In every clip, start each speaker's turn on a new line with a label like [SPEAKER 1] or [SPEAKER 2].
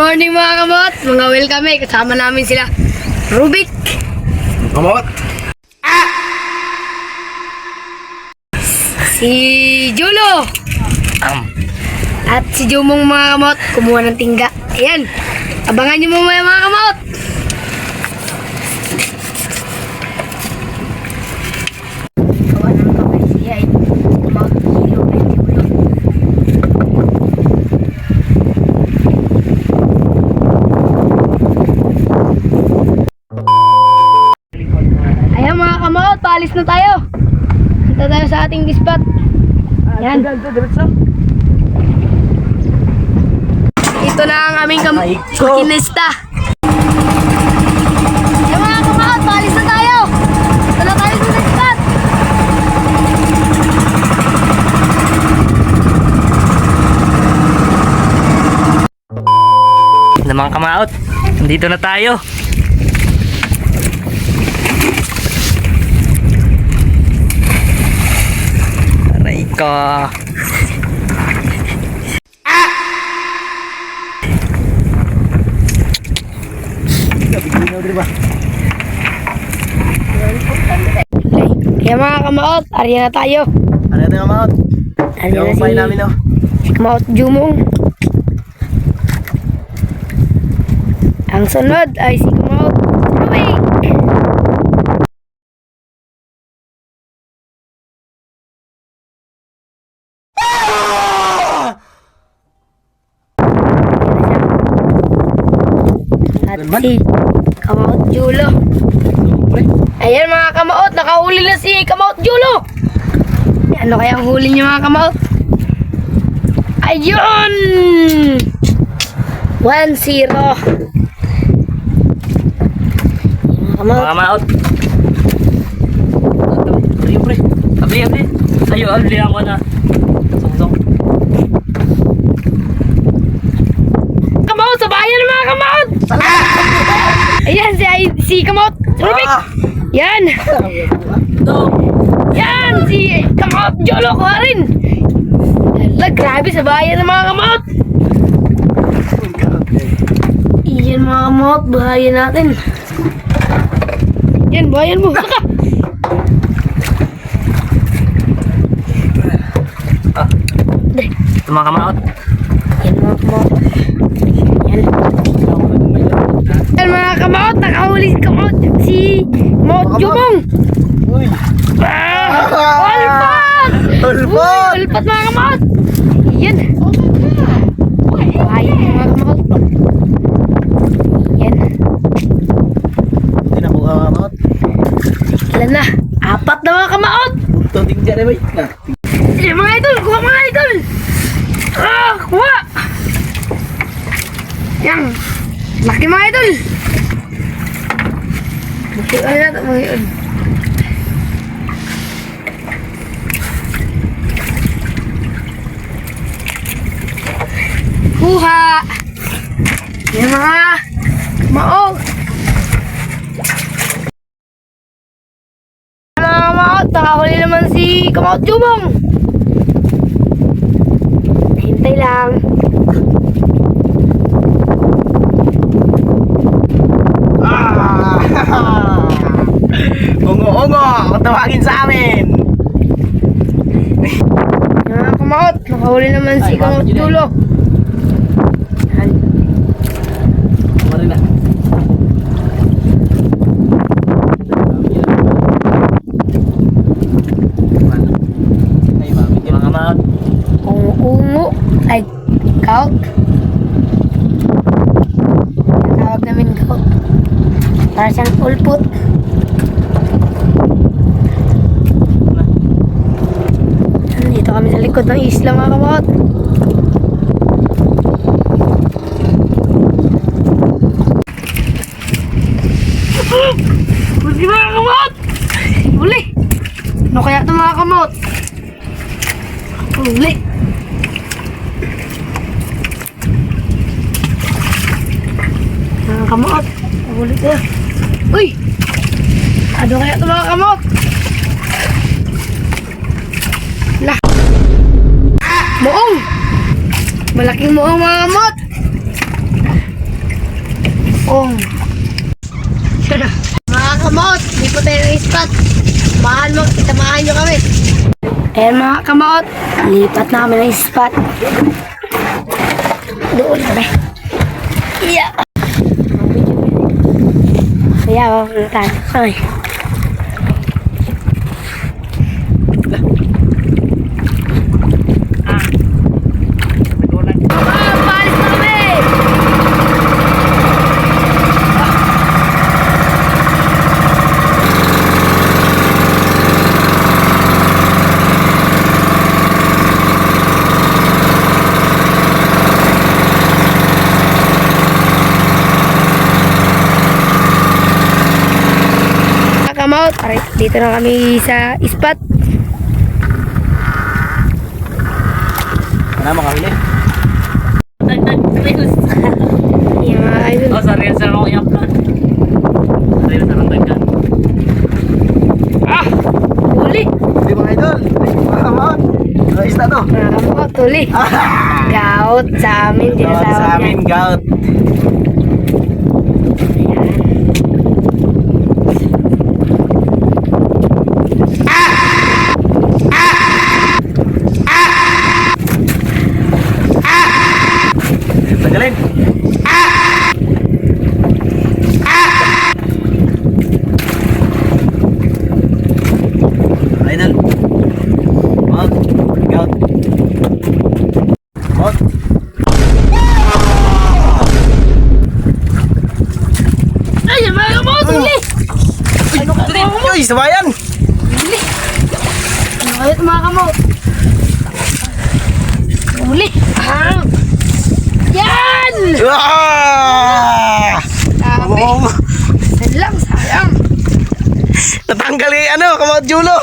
[SPEAKER 1] Morning mga kamot. Mga welcome eh. Kasama namin sila. Rubik.
[SPEAKER 2] Kamot!
[SPEAKER 1] Si Julo.
[SPEAKER 2] Am.
[SPEAKER 1] At si Jumong mga kamot. Kumuha ng tingga. Ayan. Abangan nyo mamaya mga kamot. Gawa ng kamay siya eh. Kamot. Hilo kay Julo. Ayan mga kamot. Paalis na tayo. Punta tayo sa ating spot. Yan. Ito na ang aming kam- makinista. Eh mga kamahot, paalis na tayo. Ito na tayo sa spot.
[SPEAKER 2] Na mga kamaot, nandito na tayo. Aray ko.
[SPEAKER 1] Kaya mga kamahot, ariya na tayo.
[SPEAKER 2] Ano ito kamaot?
[SPEAKER 1] Ariya na si,
[SPEAKER 2] namin oh.
[SPEAKER 1] si kamahot Jumong. Ang sunod ay si kamahot Rubik. At si kamahot Julo. Ayan mga kamaot, nakahuli na si kamaot Julo. Ano kaya ang huli niyo mga kamaot? Ayun! 1-0. Mga kamaot,
[SPEAKER 2] kamaot. Abli, pre. Abli, abli. Ayo, abli ako na. Song-song.
[SPEAKER 1] kamaot, sa bayan mga kamaot! Ayan, si, ay- si kamaot Rubik.
[SPEAKER 2] Ah!
[SPEAKER 1] Yan!
[SPEAKER 2] Ito.
[SPEAKER 1] Yan! Si kamaot Julo ko rin. Ala, grabe sa bayan ng mga kamaot. Iyan mga kamaot, bahayan natin. Yan, bahayan mo. Saka!
[SPEAKER 2] Ito mga kamaot.
[SPEAKER 1] Yan mga kamaot. Yan. Yan mga kamaot, nakahuli si kamaot. Si Kamaot Jumong.
[SPEAKER 2] Uy!
[SPEAKER 1] Ah! Walpat!
[SPEAKER 2] Ulpot!
[SPEAKER 1] Uy, Ulpat mga kamaot. Yan. Bahayan mga kamaot. Yan.
[SPEAKER 2] Hindi na po kamaot.
[SPEAKER 1] Ilan na? Apat na mga kamaot.
[SPEAKER 2] Ito, tingnan na ba?
[SPEAKER 1] Yan mga idol, kuha mga idol. Ah, kuha. Yan. Laki mga idol. Laki ano natin mga idol. Kuha. Yan mga maog. Mga kamaot, nakahuli naman si Kamaot Jumong. Hintay lang.
[SPEAKER 2] Ah! Kung tawagin sa amin!
[SPEAKER 1] Mga kamaot, nakahuli naman si
[SPEAKER 2] eh?
[SPEAKER 1] Yan.
[SPEAKER 2] Mari na. Ay,
[SPEAKER 1] kaut. Yan tawag namin kaut. Para siyang ulpot. Nandito kami sa likod ng isla mga kamaot. Huli mga kamot! Huli! Ano kaya ito mga kamot? Huli! Mga kamot! Huli ito. Uy! Ano kaya ito mga kamot? Muong! Malaking muong mga kamot! kangkong. mga kamaot, di po tayo ng spot. Samahan mo, samahan nyo kami. Ayan mga kamaot, lipat na kami ng spot. Doon kami. Yeah. Kaya, mapuntahan. Ay.
[SPEAKER 2] Nagulat.
[SPEAKER 1] Ah, paalis na kami! Come out. Alright, dito na kami sa spot.
[SPEAKER 3] Ano makahuli?
[SPEAKER 1] Idol.
[SPEAKER 2] Oh, sa reels na ako i-upload. Dagdag.
[SPEAKER 1] Ah! Huli!
[SPEAKER 3] Hindi mga idol. Mga kamot. Ano isda to?
[SPEAKER 1] Nakakamuha, tuli. Gout sa amin,
[SPEAKER 3] Gout
[SPEAKER 1] tinatawag
[SPEAKER 3] sa amin, gout. Tagalin. Idol. Mount. Gout. Mount.
[SPEAKER 1] Ay, mga kamuha, tuli! Ano ka mga kamuha?
[SPEAKER 3] Uy, sabayan!
[SPEAKER 1] Ano mga kamuha? Huli! Ah! Yan!
[SPEAKER 3] Ah!
[SPEAKER 1] Yan lang, sayang.
[SPEAKER 3] natanggal yung ano, kamot Julo.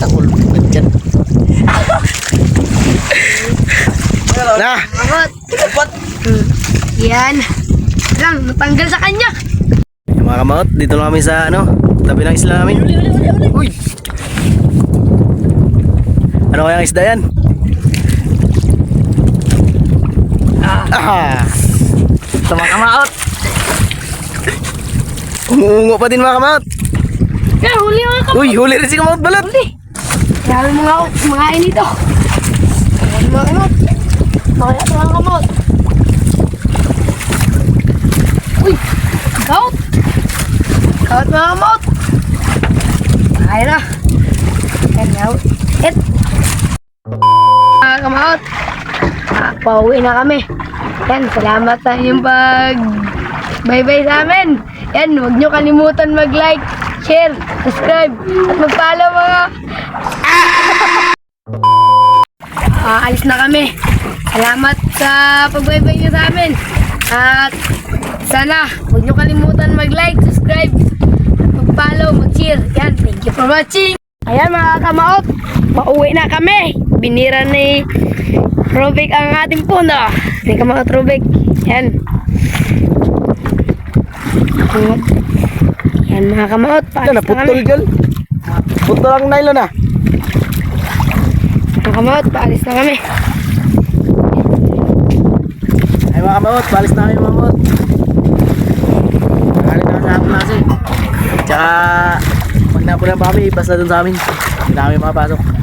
[SPEAKER 3] Ang ulpit dyan. Na, ulpat.
[SPEAKER 1] Yan. Lang, natanggal sa kanya.
[SPEAKER 3] Mga kamot, dito lang kami sa ano, tabi ng isla namin. Uy! Ano kayang isda yan? Ah!
[SPEAKER 2] Sa mga kamaot.
[SPEAKER 3] Umuungo pa din mga kamot.
[SPEAKER 1] Yan, huli mga kamuha.
[SPEAKER 3] Uy, huli rin si kamot balat.
[SPEAKER 1] Huli. Kaya mga mga inito. Ayan mga kamot. Makaya ito mga kamot. Uy! Gout! Gout mga kamot! Ay na. Ayan gout. It! Mga kamot. Ah, pauwi na kami. Yan, salamat sa inyong pag bye-bye sa amin. Yan, huwag nyo kalimutan mag-like, share, subscribe, at mag-follow mga Ah, alis na kami. Salamat sa pagbaybay niyo sa amin. At sana, huwag niyo kalimutan mag-like, subscribe, mag-follow, mag-share. Yan, thank you for watching. Ayan mga kamaot, pauwi na kami. Binira ni Rubik ang ating puno. Ni kamaot Rubik. Yan. Kamaot. Yan mga kamaot, paalis na
[SPEAKER 3] naputol
[SPEAKER 1] kami.
[SPEAKER 3] dyan. Putol ang nylon ah.
[SPEAKER 1] Mga kamaot, paalis na kami.
[SPEAKER 3] Ay mga kamot, balis na kami mga kamot. Nakali na ang hapon nasi. Tsaka, pag napunan pa kami, basta dun sa amin. Hindi na kami makapasok.